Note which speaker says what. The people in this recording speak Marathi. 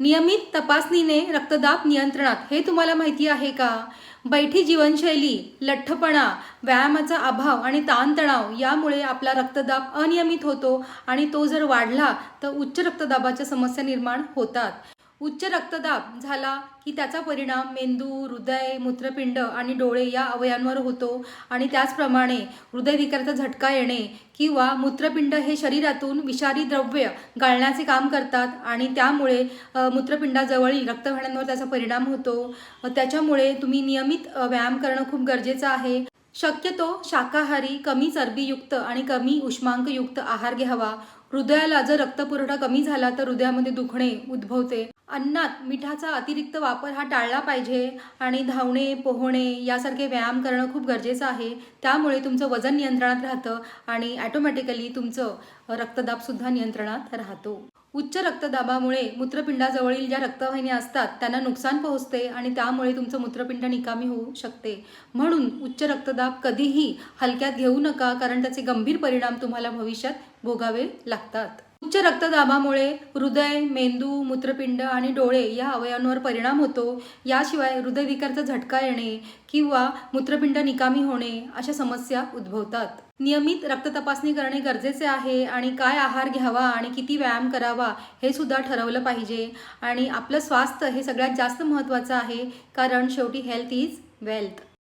Speaker 1: नियमित तपासणीने रक्तदाब नियंत्रणात हे तुम्हाला माहिती आहे का? बैठी जीवनशैली लठ्ठपणा व्यायामाचा अभाव आणि ताणतणाव यामुळे आपला रक्तदाब अनियमित होतो आणि तो जर वाढला तर उच्च रक्तदाबाच्या समस्या निर्माण होतात. उच्च रक्तदाब झाला की त्याचा परिणाम मेंदू हृदय मूत्रपिंड आणि डोळे या अवयांवर होतो. आणि त्याचप्रमाणे हृदयविकाराचा झटका येणे किंवा मूत्रपिंड हे शरीरातून विषारी द्रव्य गाळण्याचे काम करतात आणि त्यामुळे मूत्रपिंडाजवळील रक्तवाहिन्यांवर त्याचा परिणाम होतो. त्याच्यामुळे तुम्ही नियमित व्यायाम करणं खूप गरजेचं आहे. शक्यतो शाकाहारी कमी चरबीयुक्त आणि कमी उष्मांकयुक्त आहार घ्यावा. हृदयाला जर रक्तपुरवठा कमी झाला तर हृदयामध्ये दुखणे उद्भवते. अन्नात मिठाचा अतिरिक्त वापर हा टाळला पाहिजे आणि धावणे पोहणे यासारखे व्यायाम करणं खूप गरजेचं आहे. त्यामुळे तुमचं वजन नियंत्रणात राहतं आणि ॲटोमॅटिकली तुमचं रक्तदाबसुद्धा नियंत्रणात राहतो. उच्च रक्तदाबामुळे मूत्रपिंडाजवळील ज्या रक्तवाहिन्या असतात त्यांना नुकसान पोहोचते आणि त्यामुळे तुमचं मूत्रपिंड निकामी होऊ शकते. म्हणून उच्च रक्तदाब कधीही हलक्यात घेऊ नका कारण त्याचे गंभीर परिणाम तुम्हाला भविष्यात भोगावे लागतात. उच्च रक्तदाबामुळे हृदय मेंदू मूत्रपिंड आणि डोळे या अवयवांवर परिणाम होतो. याशिवाय हृदयविकाराचा झटका येणे किंवा मूत्रपिंड निकामी होणे अशा समस्या उद्भवतात. नियमित रक्त तपासणी करणे गरजेचे आहे आणि काय आहार घ्यावा आणि किती व्यायाम करावा हे सुद्धा ठरवलं पाहिजे. आणि आपलं स्वास्थ्य हे सगळ्यात जास्त महत्त्वाचं आहे कारण शेवटी हेल्थ इज वेल्थ